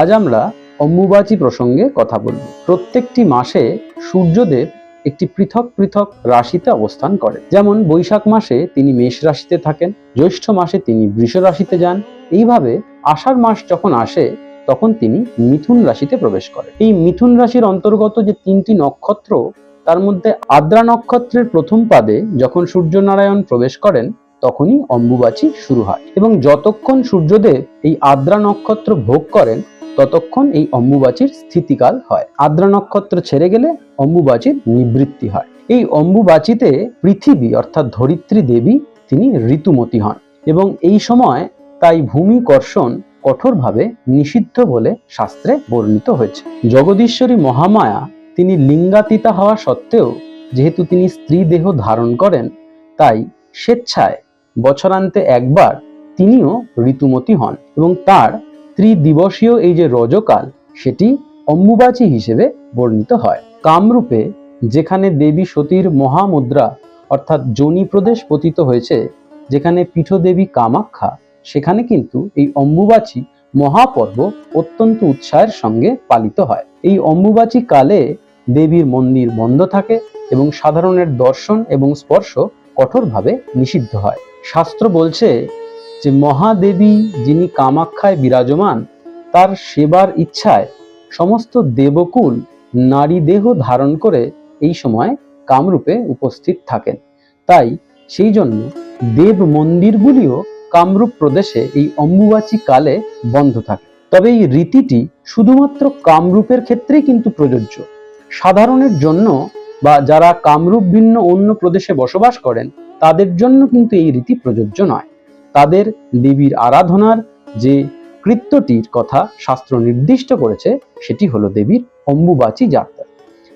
আজ আমরা অম্বুবাচী প্রসঙ্গে কথা বলব। প্রত্যেকটি মাসে সূর্যদেব একটি পৃথক পৃথক রাশিতে অবস্থান করে যেমন বৈশাখ মাসে তিনি মেষ রাশিতে থাকেন, জ্যৈষ্ঠ মাসে তিনি বৃষ রাশিতে যান। এইভাবে আষাঢ় মাস যখন আসে, তখন তিনি মিথুন রাশিতে প্রবেশ করেন। এই মিথুন রাশির অন্তর্গত যে তিনটি নক্ষত্র, তার মধ্যে আদ্রা নক্ষত্রের প্রথম পাদে যখন সূর্যনারায়ণ প্রবেশ করেন, তখনই অম্বুবাচী শুরু হয়। এবং যতক্ষণ সূর্যদেব এই আদ্রা নক্ষত্র ভোগ করেন ততক্ষণ এই অম্বুবাচীর স্থিতিকাল হয়। আদ্রা নক্ষত্র ছেড়ে গেলে অম্বুবাচীর নিবৃত্তি হয়। এই অম্বুবাচীতে পৃথিবী, অর্থাৎ ধরিত্রী দেবী, তিনি ঋতুমতী হন এবং এই সময় তাই ভূমি কর্ষণ কঠোরভাবে নিষিদ্ধ বলে শাস্ত্রে বর্ণিত হয়েছে। জগদীশ্বরী মহামায়া তিনি লিঙ্গাতীতা হওয়া সত্ত্বেও যেহেতু তিনি স্ত্রী দেহ ধারণ করেন, তাই স্বেচ্ছায় বছরান্তে একবার তিনিও ঋতুমতী হন এবং তার ত্রিদিবসীয় এই যে রজকাল, সেটি অম্বুবাচী হিসেবে বর্ণিত হয়। কামরূপে যেখানে দেবী সতীর মহামুদ্রা, অর্থাৎ যোনি প্রদেশ পতিত হয়েছে, যেখানে পীঠদেবী কামাখ্যা, সেখানে কিন্তু এই অম্বুবাচী মহাপর্ব অত্যন্ত উৎসাহের সঙ্গে পালিত হয়। এই অম্বুবাচী কালে দেবীর মন্দির বন্ধ থাকে এবং সাধারণের দর্শন এবং স্পর্শ কঠোরভাবে নিষিদ্ধ হয়। শাস্ত্র বলছে যে মহাদেবী যিনি কামাখ্যায় বিরাজমান, তার সেবার ইচ্ছায় সমস্ত দেবকুল নারী দেহ ধারণ করে এই সময় কামরূপে উপস্থিত থাকেন। তাই সেই জন্য দেব মন্দিরগুলিও কামরূপ প্রদেশে এই অম্বুবাচী কালে বন্ধ থাকে। তবে এই রীতিটি শুধুমাত্র কামরূপের ক্ষেত্রেই কিন্তু প্রযোজ্য। সাধারণের জন্য বা যারা কামরূপ ভিন্ন অন্য প্রদেশে বসবাস করেন, তাদের জন্য কিন্তু এই রীতি প্রযোজ্য নয়। তাদের দেবীর আরাধনার যে কৃত্যটির কথা শাস্ত্র নির্দিষ্ট করেছে, সেটি হলো দেবীর অম্বুবাচী যাত্রা।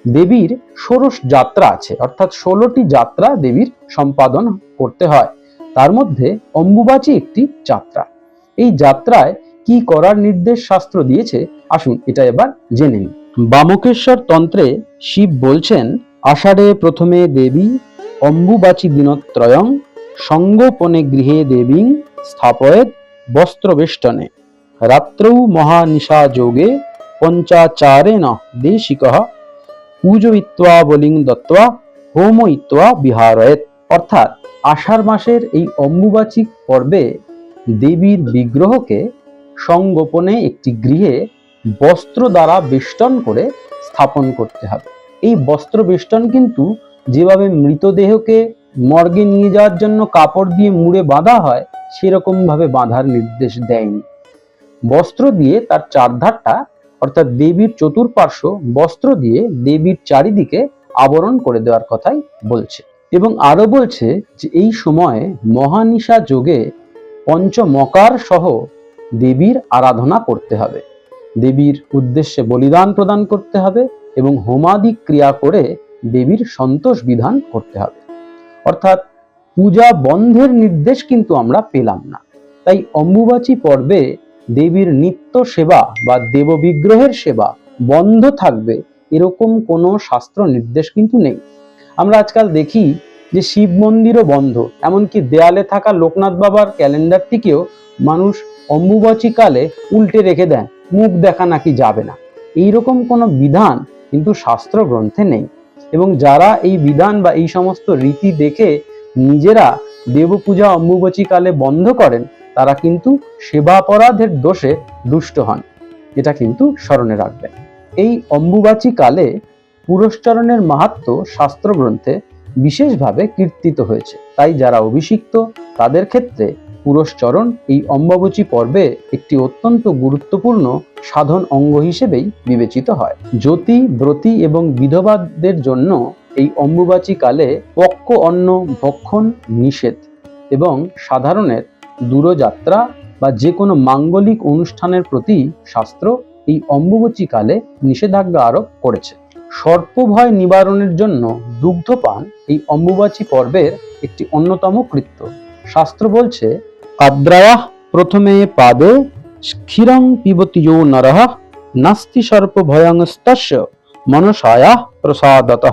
দেবীর ষোড়শ যাত্রা আছে, অর্থাৎ ষোলোটি যাত্রা দেবীর সম্পাদন করতে হয়। তার মধ্যে অম্বুবাচী একটি যাত্রা। এই যাত্রায় কি করার নির্দেশ শাস্ত্র দিয়েছে? আসুন এটা এবার জেনে নিই। বামকেশ্বর তন্ত্রে শিব বলছেন, আষাঢ়ে প্রথমে দেবী অম্বুবাচী দিনত্রয়ং সঙ্গোপনে গৃহে দেবীং স্থাপয়েদ বস্ত্রবেষ্টনে। রাত্রৌ মহানিশা যোগে পঞ্চাচারেণ দেশিক পূজয়িত্বা বলিং দত্ত্বা হোময়িত্বা বিহারয়েত। অর্থাৎ আষাঢ় মাসের এই অম্বুবাচী পর্বে দেবীর বিগ্রহকে সংগোপনে একটি গৃহে বস্ত্র দ্বারা বেষ্টন করে স্থাপন করতে হবে। এই বস্ত্র বেষ্টন কিন্তু যেভাবে মৃতদেহকে মর্গে নিয়ে যাওয়ার জন্য কাপড় দিয়ে মুড়ে বাঁধা হয় সেরকম ভাবে বাঁধার নির্দেশ দেয়নি। বস্ত্র দিয়ে তার চারধারটা, অর্থাৎ দেবীর চতুর্পার্শ্ব বস্ত্র দিয়ে দেবীর চারিদিকে আবরণ করে দেওয়ার কথাই বলছে। এবং আরও বলছে যে এই সময়ে মহানিশা যোগে পঞ্চমকার সহ দেবীর আরাধনা করতে হবে। দেবীর উদ্দেশ্যে বলিদান প্রদান করতে হবে এবং হোমাদি ক্রিয়া করে দেবীর সন্তোষ বিধান করতে হবে। অর্থাৎ পূজা বন্ধের নির্দেশ কিন্তু আমরা পেলাম না। তাই অম্বুবাচী পর্বে দেবীর নিত্য সেবা বা দেব বিগ্রহের সেবা বন্ধ থাকবে এরকম কোনো শাস্ত্র নির্দেশ কিন্তু নেই। আমরা আজকাল দেখি যে শিব মন্দিরও বন্ধ, এমনকি দেয়ালে থাকা লোকনাথ বাবার ক্যালেন্ডারটিকেও মানুষ অম্বুবাচী কালে উল্টে রেখে দেন, মুখ দেখা নাকি যাবে না। এইরকম কোনো বিধান কিন্তু শাস্ত্র গ্রন্থে নেই। এবং যারা এই বিধান বা এই সমস্ত রীতি দেখে নিজেরা দেবপূজা অম্বুবাচী কালে বন্ধ করেন, তারা কিন্তু সেবাপরাধের দোষে দুষ্ট হন। এটা কিন্তু স্মরণে রাখবেন। এই অম্বুবাচী কালে পুরস্চরণের মাহাত্ম শাস্ত্রগ্রন্থে বিশেষভাবে কীর্তিত হয়েছে। তাই যারা অভিষিক্ত, তাদের ক্ষেত্রে পুরস্চরণ এই অম্বাবচী পর্বে একটি অত্যন্ত গুরুত্বপূর্ণ সাধন অঙ্গ হিসেবেই বিবেচিত হয়। জ্যোতি, ব্রতী এবং বিধবাদের জন্য এই অম্বুবাচী কালে পক্ক অন্ন ভক্ষণ নিষেধ এবং সাধারণের দূরযাত্রা বা যে কোনো মাঙ্গলিক অনুষ্ঠানের প্রতি শাস্ত্র এই অম্বুবাচী কালে নিষেধাজ্ঞা আরোপ করেছে। সর্পভয় নিবারণের জন্য দুগ্ধপান এই অম্বুবাচী পর্বের একটি অন্যতম কৃত্য। শাস্ত্র বলছে আদ্রায়া প্রথমে পাদে, ক্ষীরং পিবতি যো নরহ নাস্তি সর্প ভয়ংস্তস্য মনসায়া প্রসাদত।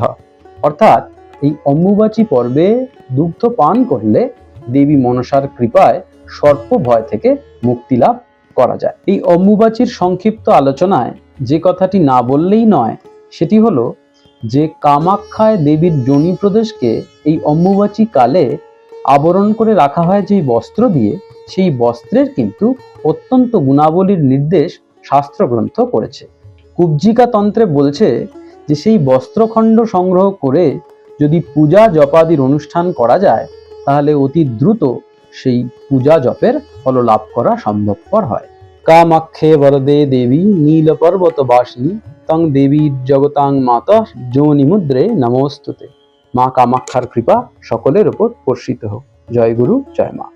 অর্থাৎ, এই অম্বুবাচী পর্বে দুগ্ধ পান করলে দেবী মনসার কৃপায় সর্প ভয় থেকে মুক্তি লাভ করা যায়। এই অম্বুবাচীর সংক্ষিপ্ত আলোচনায় যে কথাটি না বললেই নয়, সেটি হলো যে কামাখ্যায় দেবীর যোনি প্রদেশকে এই অম্বুবাচী কালে আবরণ করে রাখা হয় যেই বস্ত্র দিয়ে, সেই বস্ত্রের কিন্তু অত্যন্ত গুণাবলীর নির্দেশ শাস্ত্রগ্রন্থ করেছে। কুব্জিকা তন্ত্রে বলছে যে, সেই বস্ত্রখণ্ড সংগ্রহ করে যদি পূজা জপাদির অনুষ্ঠান করা যায়, তাহলে অতি দ্রুত সেই পূজা জপের ফল লাভ করা সম্ভবপর হয়। কামাক্ষে বরদে দেবী নীল পর্বত বাসিনী তং দেবীর জগতাং মাতা যোনি মুদ্রে নমস্তুতে। মা কামাক্ষার কৃপা সকলের ওপর বর্ষিত হোক। জয় গুরু জয় মা।